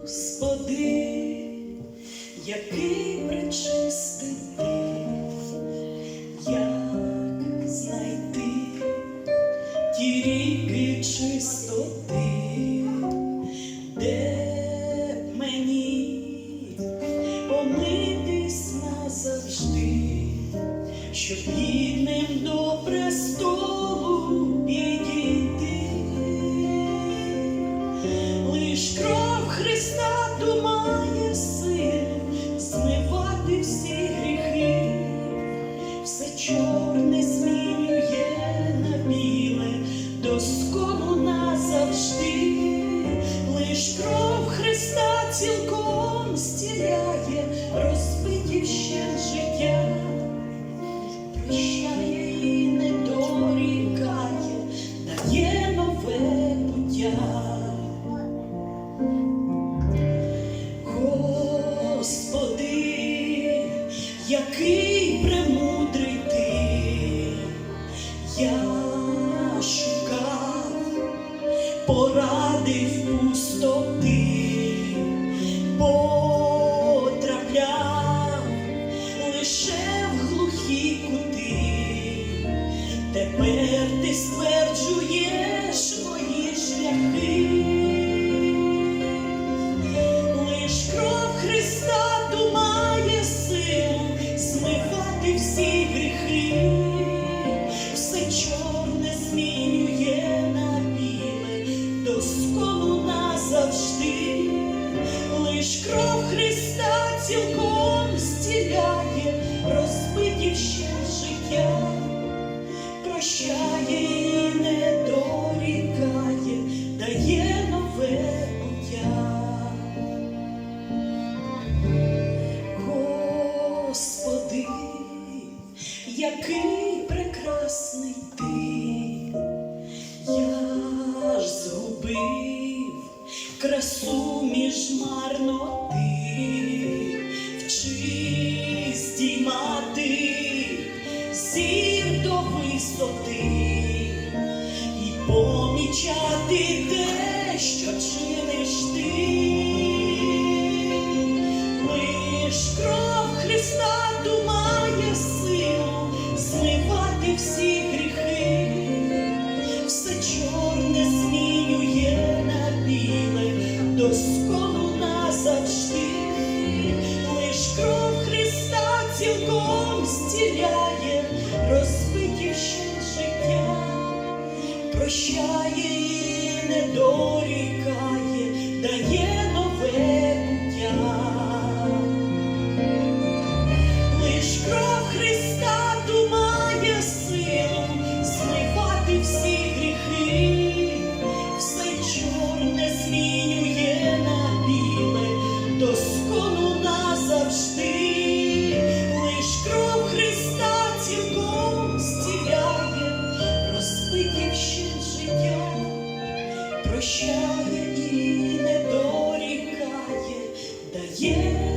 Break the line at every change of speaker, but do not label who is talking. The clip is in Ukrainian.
Господи, який пречистий ти, як знайти ті ріки чистоти, де мені помитись назавжди, щоб гідним до престолу змивати всі пустоти, потрапляв лише в глухі кути, тепер ти стверджуєш мої шляхи. Лиш кров Христа ту має силу змивати всі гріхи, Христа цілком помічати те, що чиниш ти. Лиш кров Христа ту має силу змивати всі гріхи, все чорне змінює на біле, доскону назавжди, лиш кров Христа цілком стіляє, прощає і не дорікає, дає нове. прощає і не дорікає, дає.